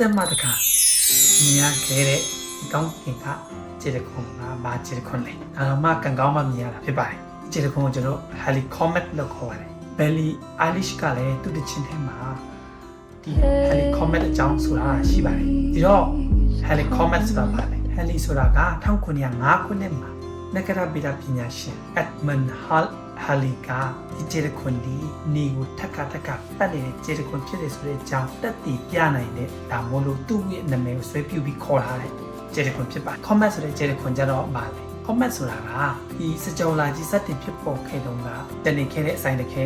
သက်မှတခါမြင်ရခဲ့တဲ့ဒီကောင်းကင်ကခြေတခွန်ကဘာခြေတခွန်လဲဒါတော့မှကံကောင်းမှမြင်ရတာဖြစ်ပါတယ်ခြေတခွန်ကိုကျွန်တော် helicomet လို့ခေါ်ပါတယ် belly eilish ကလည်းသူ့တစ်ချင်းထဲမှာဒီ helicomet အကြောင်းဆိုတာရှိပါတယ်ဒီတော့ helicomet ဆိုတာဘာလဲ heli ဆိုတာက1905ခုနှစ်မှာ နဂရဗေဒပညာရှင် Edmund Hall ဟာလီကဒီကျေရခွန်ဒီနေကိုထက်ကထက်ကပတ်နေတဲ့ကျေရခွန်ဖြစ်တယ်ဆိုတဲ့အကြောင်းတက်တည်ပြနိုင်တဲ့ဒါမို့လို့သူ့ရဲ့နာမည်ကိုဆွဲပြုပြီးခေါ်ထားတယ်ကျေရခွန်ဖြစ်ပါ comment ဆိုတဲ့ကျေရခွန်ကြတော့ပါလေ comment ဆိုတာကဒီစကြဝဠာကြီးစတင်ဖြစ်ပေါ်ခဲ့တုန်းကတနေခဲ့တဲ့အဆိုင်တစ်ခဲ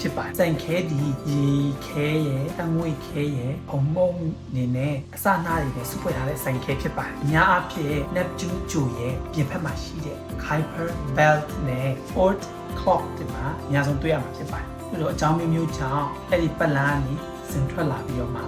ဖြစ်ပါတယ်စိုင်ခဲဒီရေခဲရဲ့အငွေခဲရဲ့ဘုံမုံနေနဲ့အစနာတွေနဲ့စုဖွဲ့ထားတဲ့စိုင်ခဲဖြစ်ပါတယ်အများအားဖြင့် Neptune ဂျိုရဲ့ပြင်ဖက်မှာရှိတဲ့ Kuiper belt နဲ့ Oort clock တွေမှာအများဆုံးတွေ့ရမှာဖြစ်ပါတယ်။ပြီးတော့အကြောင်းမျိုးမျိုးကြောင့်အဲ့ဒီပတ်လန်းကနေစင်ထွက်လာပြီးတော့မှ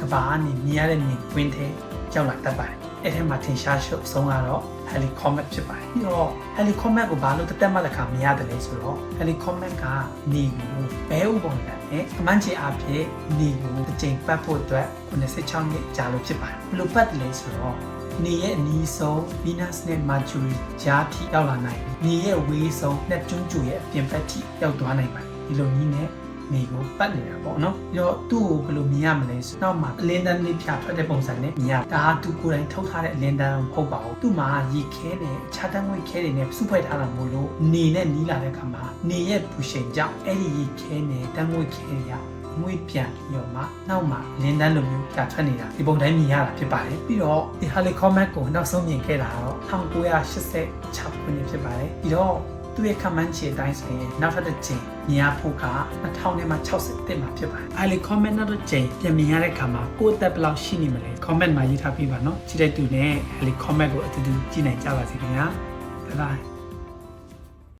ကဘာကနေမြင်ရတဲ့မြင်ကွင်းထဲရောက်လာတတ်ပါတယ်။ အဲ့ထဲမှာထင်ရှားရှုပ်ဆုံးကတော့ helicomet ဖြစ်ပါတယ်။ပြီးတော့ helicomet ကိုဘာလို့တက်တက်မှလက်ခါမရတယ်လဲဆိုတော့ helicomet ကနေကိုဘဲဥပုံနဲ့အမှန်ချေအဖြစ်နေကိုတစ်ချိန်ပတ်ဖို့အတွက်96နှစ်ကြာလို့ဖြစ်ပါတယ်။ဘယ်လိုပတ်တယ်လဲဆိုတော့နေရဲ့အနီးဆုံး Venus နဲ့ Mercury ကြားထိရောက်လာနိုင်ပြီးနေရဲ့ဝေးဆုံး Neptune ကျူရဲ့အပြင်ဘက်ထိရောက်သွားနိုင်ပါတယ်ဒီလိုနည်းနဲ့ နေကိုပတ်နေတာပေါ့နော်ပြီးတော့သူ့ကိုဘယ်လိုမြင်ရမလဲဆိုတော့မှအလင်းတန်းလေးဖြာထွက်တဲ့ပုံစံနဲ့မြင်ရဒါဟာသူကိုယ်တိုင်ထုတ်ထားတဲ့အလင်းတန်းမဟုတ်ပါဘူးသူ့မှာရေခဲနဲ့ခြားတန်းငွေခဲတွေနဲ့စုဖွဲ့ထားတာမို့လို့နေနဲ့နီးလာတဲ့အခါမှာနေရဲ့ပူချိန်ကြောင့်အဲ့ဒီရေခဲနဲ့တန်းငွေခဲတွေကငွေပြန်ပြီးတော့မှနောက်မှလင်းတန်းလိုမျိုးပြထွက်နေတာဒီပုံတိုင်းမြင်ရတာဖြစ်ပါတယ်ပြီးတော့ဒီ helicomet ကိုနောက်ဆုံးမြင်ခဲ့တာတော့1986ခုနှစ်ဖြစ်ပါတယ်ပြီးတော့ သူ့ရဲ့ command ချေအတိုင်းဆိုရင်နောက်ထပ်တစ်ချိန်မြင်ရဖို့က2000နဲ့မှ60တက်မှာဖြစ်ပါတယ်။ highly comment နောက်တစ်ချိန်ပြန်မြင်ရတဲ့အခါမှာကိုယ့်အသက်ဘယ်လောက်ရှိနေမလဲ comment မှာရေးထားပေးပါနော်။ကြည့်တဲ့သူနဲ့ highly comment ကိုအတူတူကြည့်နိုင်ကြပါစေခင်ဗျာ။ Bye bye